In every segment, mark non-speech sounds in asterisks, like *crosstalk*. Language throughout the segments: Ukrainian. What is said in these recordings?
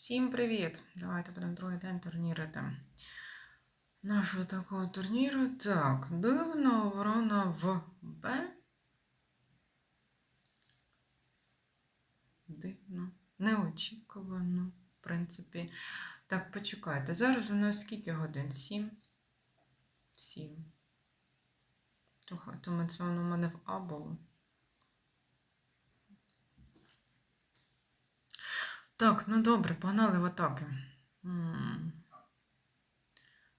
Всім привіт! Давайте будемо другий день турнірити. Нашого такого турніру. Так, дивна оборона в Б. Дивно. Неочікувано, в принципі. Так, почекайте. Зараз у нас скільки годин? Сім? Сім. Тому це воно у мене в А було. Так, ну добре, погнали в атаки.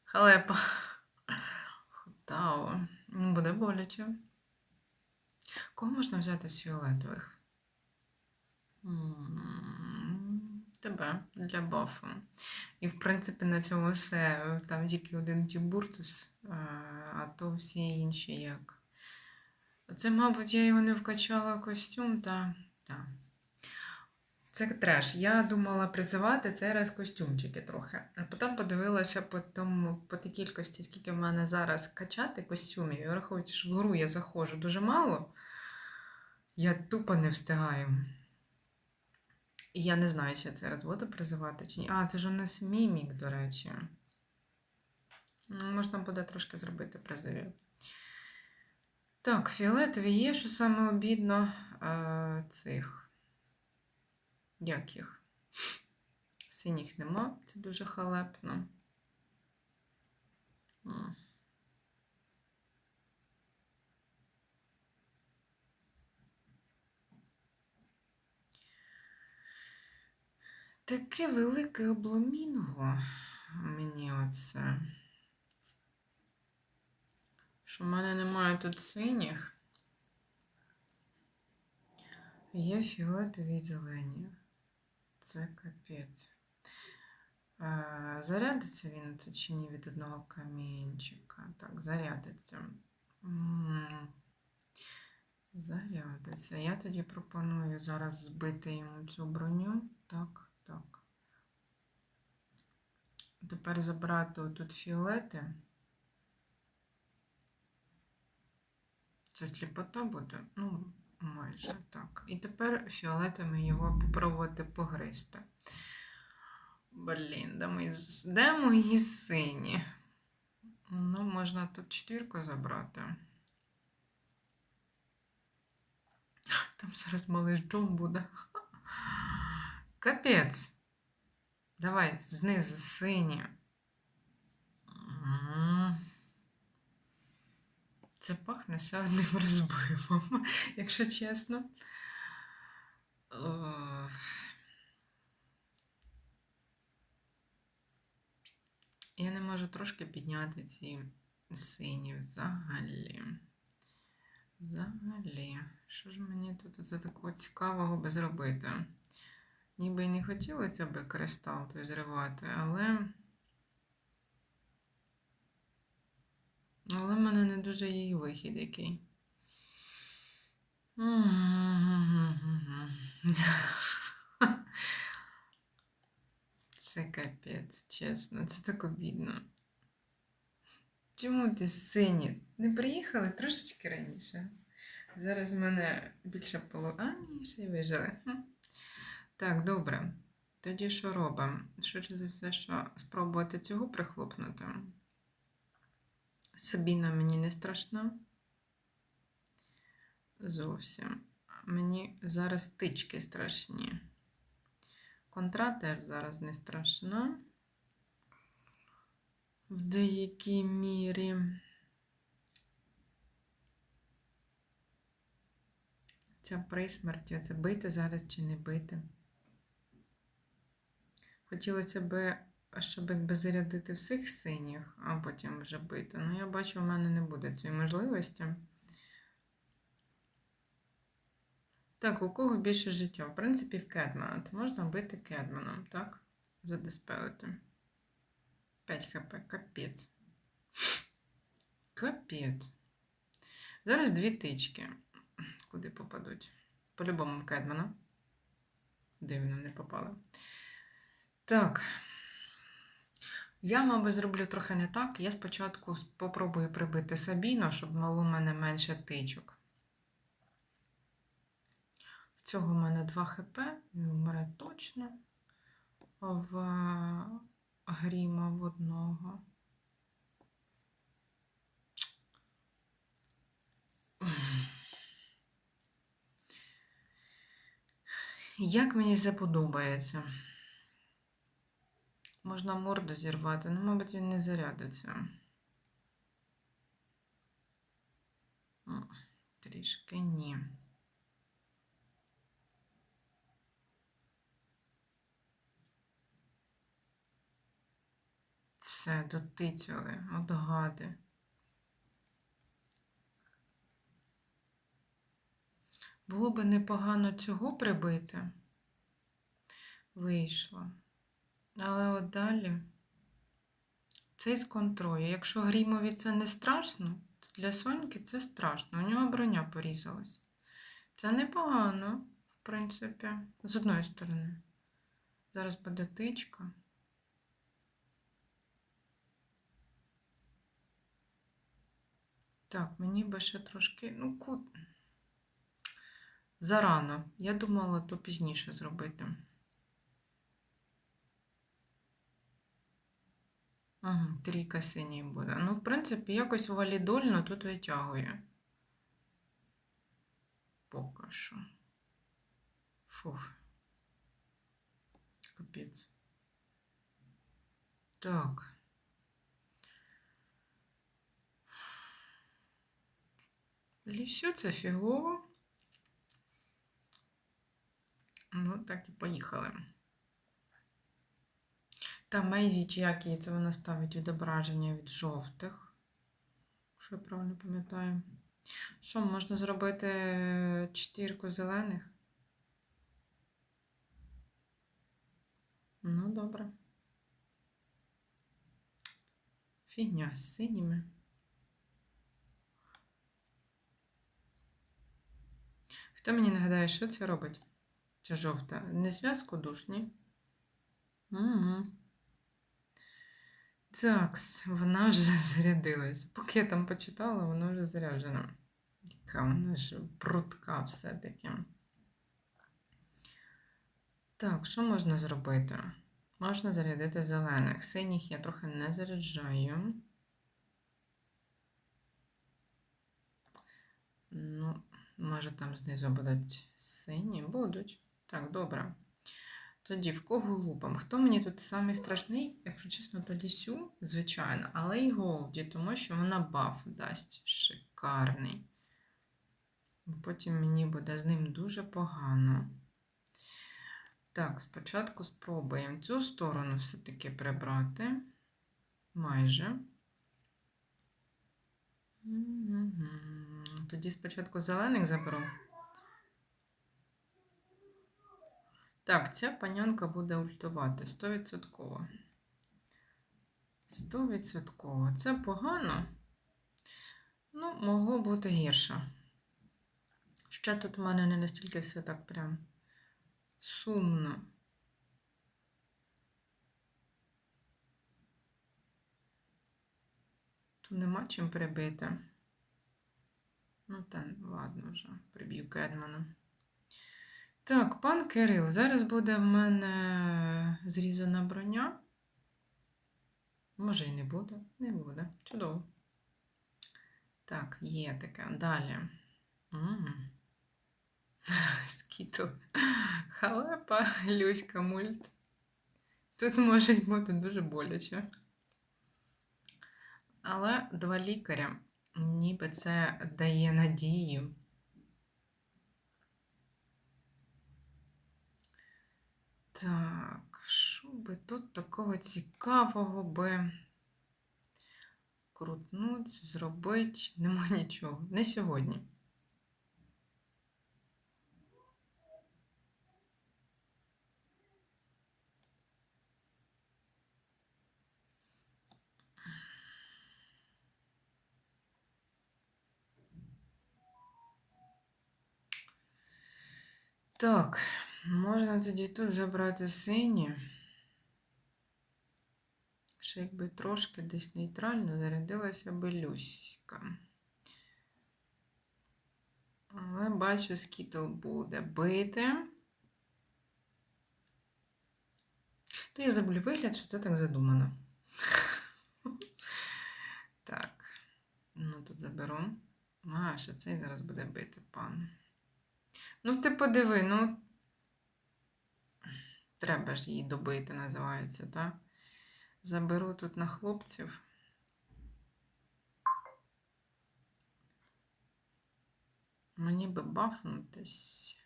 Халепа. Хотао. Ну, Буде боляче. Кого можна взяти з фіолетових? Тебе для бафу. І, в принципі, на цьому все. Там тільки один тібуртус, а то всі інші як. Це, мабуть, я його не вкачала костюм, та. та. Це треш. Я думала призивати цей раз костюмчики трохи. А потім подивилася по тому, по тій кількості, скільки в мене зараз качати костюмів. І враховуючи, що в гру я заходжу дуже мало, я тупо не встигаю. І я не знаю, чи я цей раз буду призивати чи ні. А, це ж у нас мімік, до речі. Можна буде трошки зробити призивів. Так, фіолетові є, що саме обідно е, цих. Як їх? Синіх нема, це дуже халепно. Таке велике обломінго мені оце. Що в мене немає тут синіх. Є фіолетові і зелені. Це капець. Зарядиться він це чи ні від одного камінчика? Так, зарядиться. Зарядиться. Я тоді пропоную зараз збити йому цю броню. Так, так. Тепер забрати тут фіолети. Це сліпота буде? Ну, майже так. І тепер фіолетами його попробувати погризти. Блін, де мої, де мої сині? Ну, можна тут четвірку забрати. Там зараз малий Джон буде. Капець. Давай знизу сині. Це пахне ще одним *laughs* розбивом, якщо чесно. Я не можу трошки підняти ці сині взагалі. Взагалі. Що ж мені тут за такого цікавого би зробити? Ніби й не хотілося би кристал той зривати, але. Але в мене не дуже і вихід який. *laughs* Це капець, чесно, це так обідно. Чому ти сині? Не приїхали трошечки раніше. Зараз в мене більше полу. А, ні, ще й вижили. Так, добре. Тоді що робимо? Швидше за все, що спробувати цього прихлопнути. Сабіна мені не страшна. Зовсім. Мені зараз тички страшні. Контра теж зараз не страшна. В деякій мірі. Ця присмерть, це бити зараз чи не бити. Хотілося б, щоб якби зарядити всіх синіх, а потім вже бити. Ну, я бачу, у мене не буде цієї можливості. Так, у кого більше життя? В принципі, в Кедмана. То можна бити Кедманом, так? Задиспелити. 5 хп, капець. Капець. Зараз дві тички. Куди попадуть? По-любому в Кедмана. Дивно, не попали. Так. Я, мабуть, зроблю трохи не так. Я спочатку спробую прибити Сабіно, щоб мало в мене менше тичок. В цього в мене 2 хп, він вмре точно. в е, гріма в одного. Як мені це подобається? Можна морду зірвати, ну, мабуть, він не зарядиться. Трішки ні. Все, дотицяли, от гади. Було би непогано цього прибити. Вийшло. Але от далі цей з контролю. Якщо Грімові це не страшно, то для Соньки це страшно. У нього броня порізалась. Це непогано, в принципі, з одної сторони. Зараз буде тичка. Так, мені би ще трошки. Ну, кут. Зарано. Я думала, то пізніше зробити. Угу, трійка синій буде. Ну, в принципі, якось валідольно тут витягує. Поки що. Фух. Капець. Так. Лісю це фігово. Ну, так і поїхали. Та Мейзі, чи як її це вона ставить відображення від жовтих. Що я правильно пам'ятаю. Що, можна зробити чотирку зелених? Ну, добре. Фігня з синіми. Хто мені нагадає, що це робить? Це жовта. Не зв'язку душ, ні? Угу. Так, вона вже *laughs* зарядилась. Поки я там почитала, вона вже заряджена. Яка вона ж прутка все-таки. Так, що можна зробити? Можна зарядити зелених. Синіх я трохи не заряджаю. Ну, може, там знизу будуть сині? Будуть. Так, добре. Тоді в кого лупам? Хто мені тут самий страшний, якщо чесно, то лісю, звичайно, але й Голді, тому що вона баф дасть шикарний. Потім мені буде з ним дуже погано. Так, спочатку спробуємо цю сторону все-таки прибрати. Майже. Тоді спочатку зелених заберу. Так, ця панянка буде ультувати 100%. 100%. Це погано. Ну, могло бути гірше. Ще тут в мене не настільки все так прям сумно. Тут нема чим прибити. Ну, та ладно вже, приб'ю Кедмана. Так, пан Кирил, зараз буде в мене зрізана броня. Може і не буде, не буде. Чудово. Так, є таке. Далі. *laughs* Скітл. Халепа, Люська мульт. Тут може бути дуже боляче. Але два лікаря, ніби це дає надію. Так, що би тут такого цікавого би крутнуть, зробити? Нема нічого. Не сьогодні. Так. Можна тоді тут забрати сині. Ще якби трошки десь нейтрально зарядилася би Люська. Але бачу, скітл буде бити. То я зроблю вигляд, що це так задумано. *laughs* Так. Ну, тут заберу. А, ще цей зараз буде бити пан. Ну, ти подиви, ну. Треба ж її добити, називається, так? Заберу тут на хлопців. Мені би бафнутись.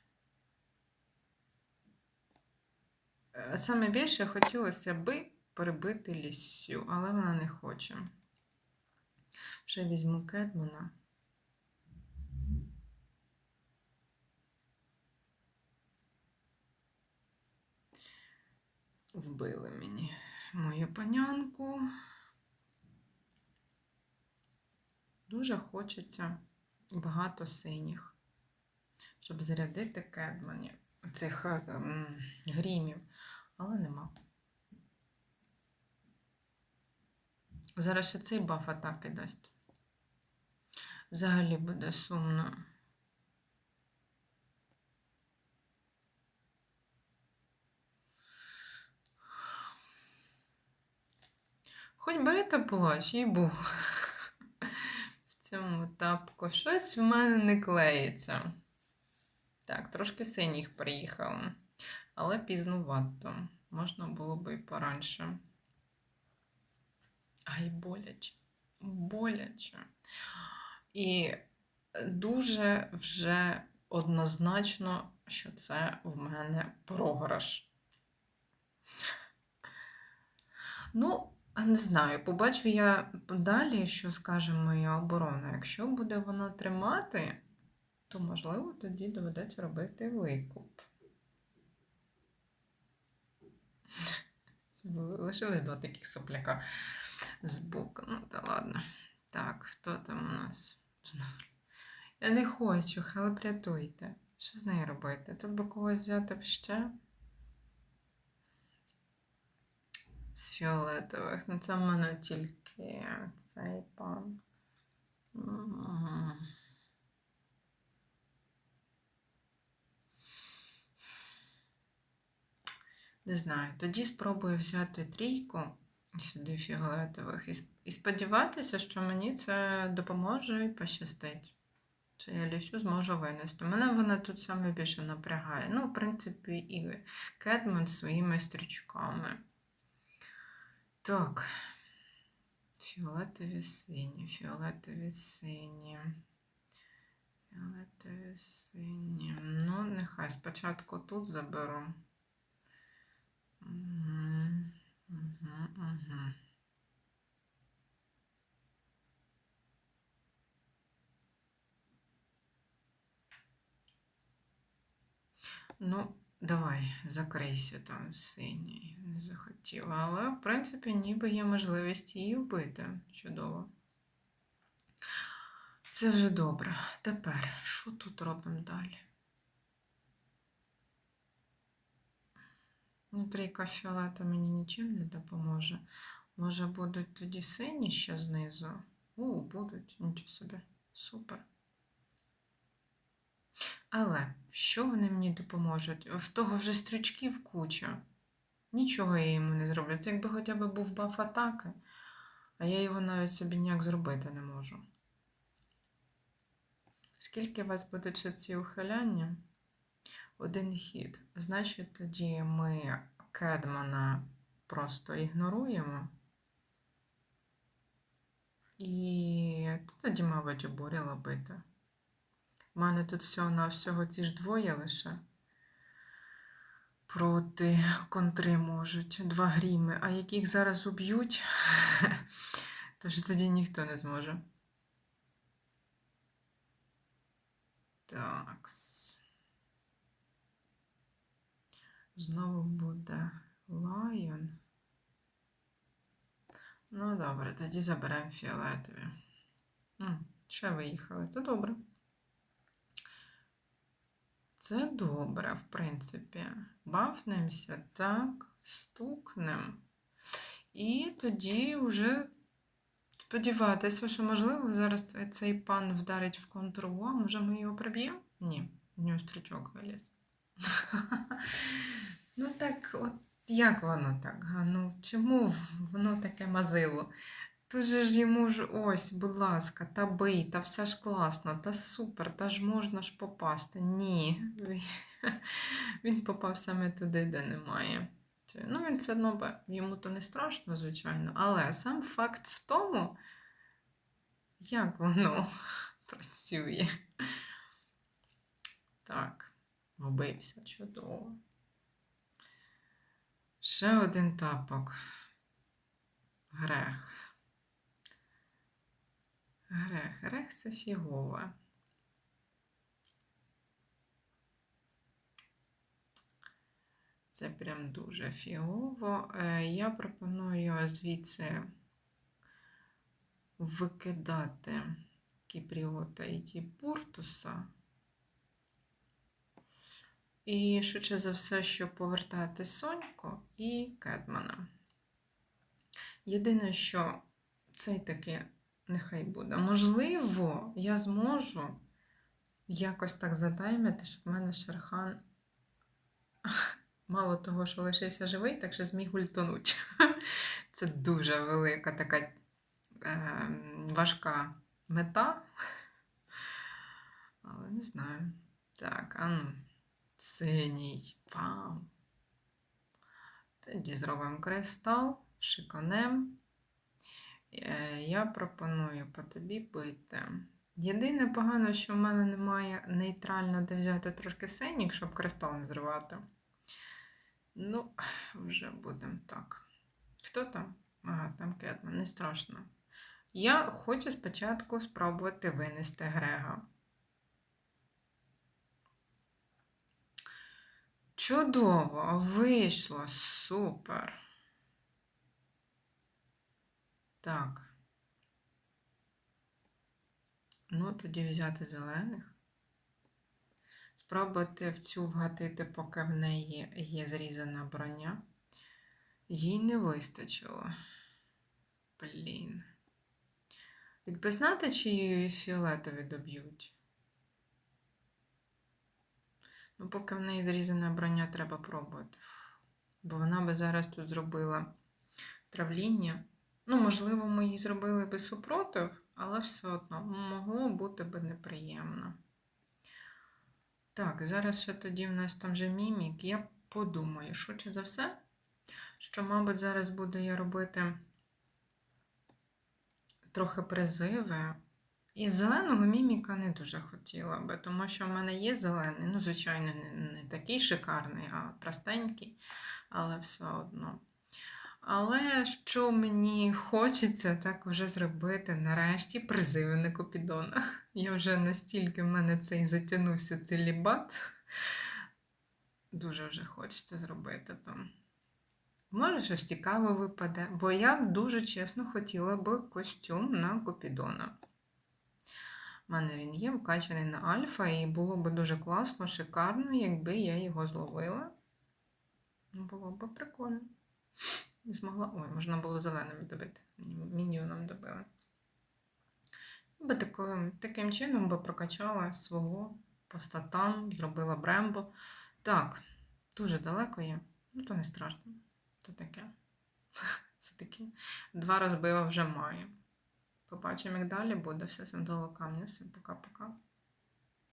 Е, Саме більше хотілося би перебити лісю, але вона не хоче. Ще візьму Кедмана. Вбили мені мою панянку. Дуже хочеться багато синіх, щоб зарядити кедманів, цих е, грімів, але нема. Зараз ще цей баф атаки дасть. Взагалі буде сумно. Хоч бери та плач, їй був. В цьому тапку щось в мене не клеїться. Так, трошки синіх приїхав, але пізнувато. Можна було би і поранше. Ай, боляче. Боляче. І дуже вже однозначно, що це в мене програш. Ну, не знаю, побачу я далі, що скаже моя оборона. Якщо буде вона тримати, то можливо тоді доведеться робити викуп. Лишились два таких сопляка з боку. Ну, та ладно. Так, хто там у нас? Я не хочу, але рятуйте. Що з нею робити? Тут би когось взяти б ще. З фіолетових. Ну, це в мене тільки цей пан. Не знаю. Тоді спробую взяти трійку сюди фіолетових і, сподіватися, що мені це допоможе і пощастить. Що я лісю зможу винести. Мене вона тут саме більше напрягає. Ну, в принципі, і Кедмон своїми стрічками. Так. Фіолетові сині, фіолетові сині. Фіолетові сині. Ну, нехай спочатку тут заберу. Угу, угу. Ну, давай, закрийся там синій. Не захотіла. Але, в принципі, ніби є можливість її вбити. Чудово. Це вже добре. Тепер, що тут робимо далі? Ну, трійка мені нічим не допоможе. Може, будуть тоді сині ще знизу? У, будуть, нічого собі. Супер. Але що вони мені допоможуть? В того вже стрічків куча. Нічого я йому не зроблю. Це якби хоча б був баф атаки, а я його навіть собі ніяк зробити не можу. Скільки у вас будуть ще ці ухиляння? Один хід. Значить, тоді ми Кедмана просто ігноруємо. І тоді, мабуть, обурила бити. У мене тут всього на всього ці ж двоє лише. Проти контри можуть два гріми, а яких зараз уб'ють, *laughs* то ж тоді ніхто не зможе. Такс. Знову буде лайон. Ну, добре, тоді заберемо фіолетові. Ще виїхали. Це добре. Це добре, в принципі. Бафнемося, так, стукнем. І тоді вже сподіватися, що, можливо, зараз цей- пан вдарить в контру, а може ми його приб'ємо? Ні, в нього стрічок виліз. *laughs* Ну так, от як воно так? Ну, чому воно таке мазило? Тут же ж йому ж ось, будь ласка, та бий, та все ж класно, та супер, та ж можна ж попасти. Ні. Він попав саме туди, де немає. Ну, він все одно йому то не страшно, звичайно, але сам факт в тому, як воно *laughs* працює. Так, вбився, чудово. Ще один тапок. Грех. Грех. Грех це фігове. Це прям дуже фігово. Е, Я пропоную звідси викидати Кіпріота і Тібуртуса. І швидше за все, що повертати Соньку і Кедмана. Єдине, що цей таки нехай буде. Можливо, я зможу якось так затаймити, щоб в мене Шерхан мало того, що лишився живий, так ще зміг ультонуть. Це дуже велика така е, важка мета. Але не знаю. Так, а ну, синій. Вау. Тоді зробимо кристал, шиканем. Е, Я пропоную по тобі бити. Єдине погано, що в мене немає нейтрально, де взяти трошки синік, щоб кристал не зривати. Ну, вже будемо так. Хто там? Ага, там Кетман, не страшно. Я хочу спочатку спробувати винести Грега. Чудово, вийшло, супер. Так. Ну, тоді взяти зелених. Спробувати в цю вгатити, поки в неї є зрізана броня. Їй не вистачило. Блін. Якби знати, чи її фіолетові доб'ють. Ну, поки в неї зрізана броня, треба пробувати. Бо вона би зараз тут зробила травління. Ну, можливо, ми їй зробили би супротив, але все одно могло бути би неприємно. Так, зараз ще тоді в нас там же мімік. Я подумаю, швидше за все, що, мабуть, зараз буду я робити трохи призиви. І зеленого міміка не дуже хотіла би, тому що в мене є зелений, ну, звичайно, не, не такий шикарний, а простенький, але все одно. Але що мені хочеться так вже зробити нарешті призиви на Купідонах. Я вже настільки в мене цей затягнувся целібат. Дуже вже хочеться зробити там. Може, щось цікаве випаде, бо я б дуже чесно хотіла би костюм на Купідона. У мене він є вкачаний на альфа, і було б дуже класно, шикарно, якби я його зловила. Було б прикольно. Не змогла. Ой, можна було зеленим добити. Міньйоном добили. Би таким, таким чином би прокачала свого по статам, зробила брембо. Так, дуже далеко є. Ну, то не страшно. То таке. *laughs* Все-таки два розбива вже маю. Побачимо, як далі буде. Все, сам камня. Всім пока-пока.